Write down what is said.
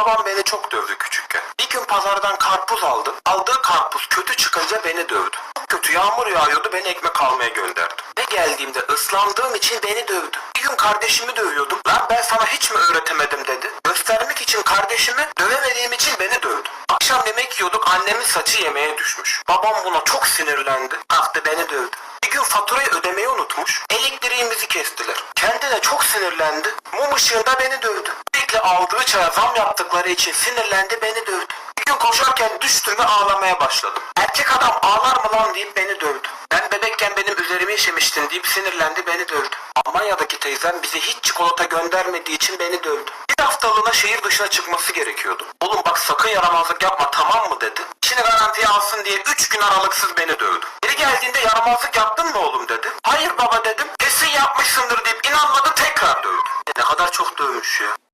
Babam beni çok dövdü küçükken. Bir gün pazardan karpuz aldı. Aldığı karpuz kötü çıkınca beni dövdü. Çok kötü yağmur yağıyordu beni ekmek almaya gönderdi. Ve geldiğimde ıslandığım için beni dövdü. Bir gün kardeşimi dövüyordum. Lan ben sana hiç mi öğretemedim dedi. Göstermek için kardeşimi dövemediğim için beni dövdü. Akşam yemek yiyorduk annemin saçı yemeğe düşmüş. Babam buna çok sinirlendi. Kalktı beni dövdü. Bir gün faturayı ödemeyi unutmuş. Elektriğimizi kestiler. Kendine çok sinirlendi. Mum ışığında beni dövdü. Sürekli aldığı çaya zam yaptıkları için sinirlendi beni dövdü. Bir gün koşarken düştüm ve ağlamaya başladım. Erkek adam ağlar mı lan deyip beni dövdü. Ben bebekken benim üzerime işemiştin deyip sinirlendi beni dövdü. Almanya'daki teyzem bize hiç çikolata göndermediği için beni dövdü. Bir haftalığına şehir dışına çıkması gerekiyordu. Oğlum bak sakın yaramazlık yapma tamam mı dedi. İşini garantiye alsın diye 3 gün aralıksız beni dövdü. Geri geldiğinde yaramazlık yaptın mı oğlum dedi. Hayır baba dedim. Kesin yapmışsındır deyip inanmadı tekrar dövdü. E ne kadar çok dövmüş ya.